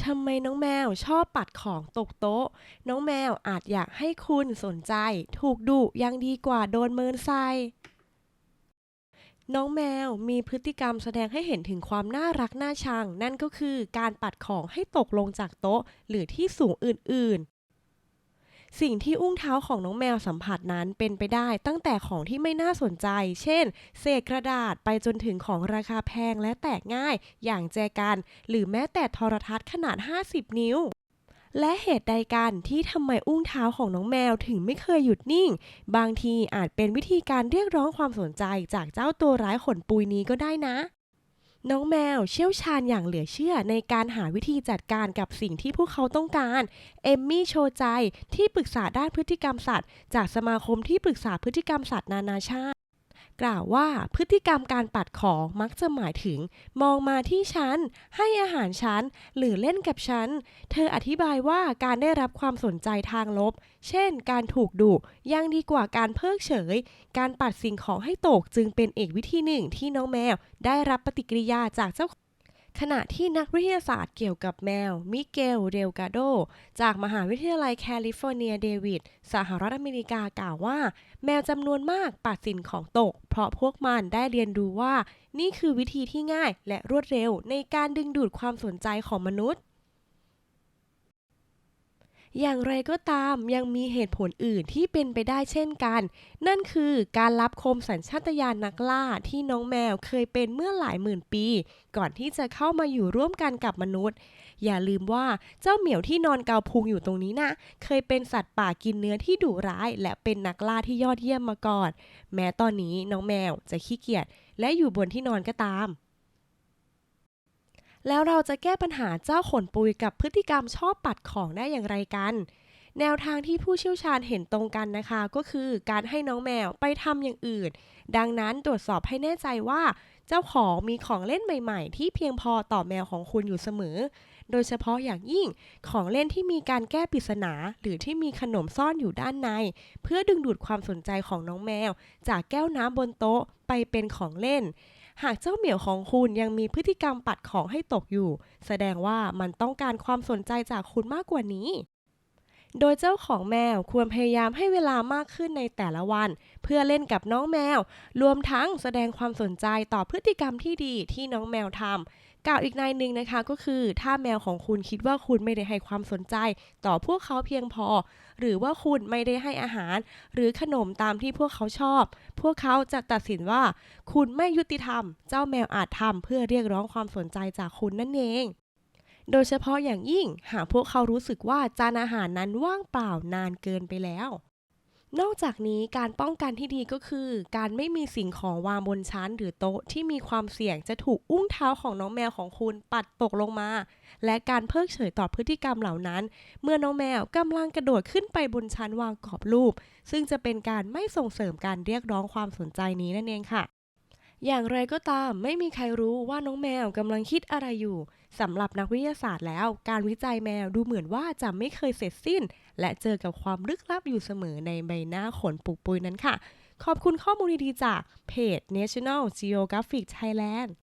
ทำไมน้องแมวชอบปัดของตกโต๊ะ น้องแมวอาจอยากให้คุณสนใจ ถูกดุยังดีกว่าโดนเมินใส่น้องแมวมีพฤติกรรมแสดงให้เห็นถึงความน่ารักน่าชัง นั่นก็คือการปัดของให้ตกลงจากโต๊ะ หรือที่สูงอื่น สิ่งที่อุ้งเท้าของน้องแมวสัมผัสนั้นเป็นไปได้ตั้งแต่ของที่ไม่น่าสนใจ เช่น เศษกระดาษไปจนถึงของราคาแพงและแตกง่าย อย่างแจกัน หรือแม้แต่โทรทัศน์ขนาด 50 นิ้วและเหตุใดกันที่ทำไมอุ้งเท้าของน้องแมวถึงไม่เคยหยุดนิ่ง บางทีอาจเป็นวิธีการเรียกร้องความสนใจจากเจ้าตัวร้ายขนปุยนี้ก็ได้นะ น้องแมวเชี่ยวชาญอย่างเหลือเชื่อในการหาวิธีจัดการกับสิ่งที่พวกเขาต้องการ เอมมี่โชใจที่ปรึกษาด้านพฤติกรรมสัตว์ จากสมาคมที่ปรึกษาพฤติกรรมสัตว์นานาชาติ กล่าวว่าพฤติกรรมการปัดของมักจะหมายถึง มองมาที่ฉัน ให้อาหารฉัน หรือเล่นกับฉัน เธออธิบายว่าการได้รับความสนใจทางลบ เช่น การถูกดุยังดีกว่าการเพิกเฉย การปัดสิ่งของให้ตกจึงเป็นเอกวิธีหนึ่งที่น้องแมว ได้รับปฏิกิริยาจากเจ้าข ขณะที่นักวิทยาศาสตร์เกี่ยวกับแมว มิเกล เดลกาโด จากมหาวิทยาลัยแคลิฟอร์เนียเดวิด สหรัฐอเมริกากล่าวว่า แมวจำนวนมากปัดสินของตก เพราะพวกมันได้เรียนรู้ว่า นี่คือวิธีที่ง่ายและรวดเร็วในการดึงดูดความสนใจของมนุษย์ อย่างไรก็ตามยังมีเหตุผลอื่นที่เป็นไปได้เช่นกัน นั่นคือการรับคมสัญชาตญาณนักล่าที่น้องแมวเคยเป็นเมื่อหลายหมื่นปี ก่อนที่จะเข้ามาอยู่ร่วมกันกับมนุษย์ อย่าลืมว่าเจ้าเหมียวที่นอนเกาพุงอยู่ตรงนี้นะเคยเป็นสัตว์ป่ากินเนื้อที่ดุร้าย และเป็นนักล่าที่ยอดเยี่ยมมาก่อน แม้ตอนนี้น้องแมวจะขี้เกียจและอยู่บนที่นอนก็ตาม แล้วเราจะแก้ปัญหาเจ้าขนปุยกับพฤติกรรมชอบปัดของได้อย่างไรกัน แนวทางที่ผู้เชี่ยวชาญเห็นตรงกันนะคะ ก็คือการให้น้องแมวไปทำอย่างอื่น ดังนั้นตรวจสอบให้แน่ใจว่า เจ้าของมีของเล่นใหม่ ๆ ที่เพียงพอต่อแมวของคุณอยู่เสมอ โดยเฉพาะอย่างยิ่งของเล่นที่มีการแก้ปริศนา หรือที่มีขนมซ่อนอยู่ด้านใน เพื่อดึงดูดความสนใจของน้องแมว จากแก้วน้ำบนโต๊ะไปเป็นของเล่น หากเจ้าเหมียวของคุณยังมีพฤติกรรมปัดของให้ตกอยู่ แสดงว่ามันต้องการความสนใจจากคุณมากกว่านี้ โดยเจ้าของแมวควรพยายามให้เวลามากขึ้นในแต่ละวัน เพื่อเล่นกับน้องแมว รวมทั้งแสดงความสนใจต่อพฤติกรรมที่ดีที่น้องแมวทำกล่าวอีกในหนึ่งนะคะก็คือ ถ้าแมวของคุณคิดว่าคุณไม่ได้ให้ความสนใจ ต่อพวกเขาเพียงพอ หรือว่าคุณไม่ได้ให้อาหาร หรือขนมตามที่พวกเขาชอบ พวกเขาจะตัดสินว่า คุณไม่ยุติธรรม เจ้าแมวอาจทำเพื่อเรียกร้องความสนใจจากคุณนั่นเอง โดยเฉพาะอย่างยิ่งหากพวกเขารู้สึกว่าจานอาหารนั้นว่างเปล่านานเกินไปแล้ว นอกจากนี้การป้องกันที่ดีก็คือ การไม่มีสิ่งของวางบนชั้นหรือโต๊ะที่มีความเสี่ยงจะถูกอุ้งเท้าของน้องแมวของคุณปัดตกลงมา และการเพิกเฉยต่อพฤติกรรมเหล่านั้น เมื่อน้องแมวกำลังกระโดดขึ้นไปบนชั้นวางกรอบรูป ซึ่งจะเป็นการไม่ส่งเสริมการเรียกร้องความสนใจนี้นั่นเองค่ะ อย่างไรก็ตามไม่มีใครรู้ว่าน้องแมวกำลังคิดอะไรอยู่สำหรับนักวิทยาศาสตร์แล้ว การวิจัยแมวดูเหมือนว่าจะไม่เคยเสร็จสิ้น และเจอกับความลึกลับอยู่เสมอในใบหน้าขนปุกปุยนั้นค่ะ ขอบคุณข้อมูลดีๆจากเพจ National Geographic Thailand